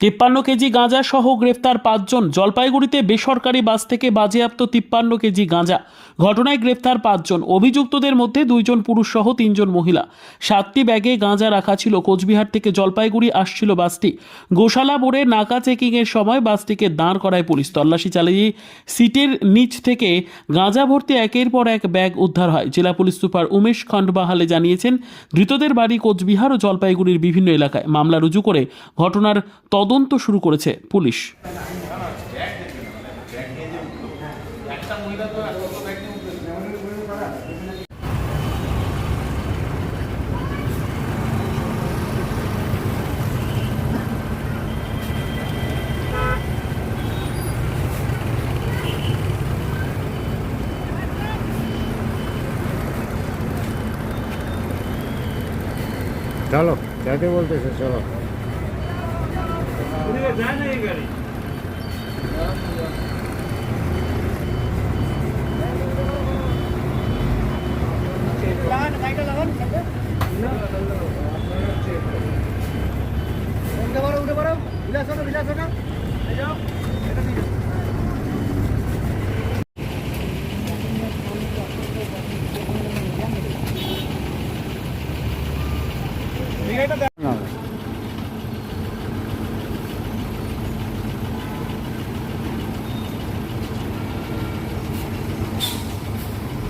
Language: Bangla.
তিপ্পান্ন কেজি গাঁজা সহ গ্রেফতার পাঁচজন জলপাইগুড়িতে বেসরকারি বাস থেকে বাজেয়াপ্ত তিপ্পান্ন কেজি গাঁজা। ঘটনায় গ্রেফতার পাঁচজন। অভিযুক্তদের মধ্যে দুইজন পুরুষ সহ তিনজন মহিলা। সাতটি ব্যাগে গাঁজা রাখা ছিল। কোচবিহার থেকে জলপাইগুড়ি আসছিল বাসটি। গোশালা মোড়ে নাকা চেকিংয়ের সময় বাসটিকে দাঁড় করায় পুলিশ। তল্লাশি চালিয়ে সিটের নিচ থেকে গাঁজা ভর্তি একের পর এক ব্যাগ উদ্ধার হয়। জেলা পুলিশ সুপার উমেশ খণ্ডবাহালে জানিয়েছেন, ধৃতদের বাড়ি কোচবিহার ও জলপাইগুড়ির বিভিন্ন এলাকায়। মামলা রুজু করে ঘটনার তদন্ত শুরু করেছে পুলিশ। চলো যাতে বলতেছে চলো। উঠে পড়ো উঠে পড়ো বিলাস ওটা বিলাস এই যাও এটা দিয়ে।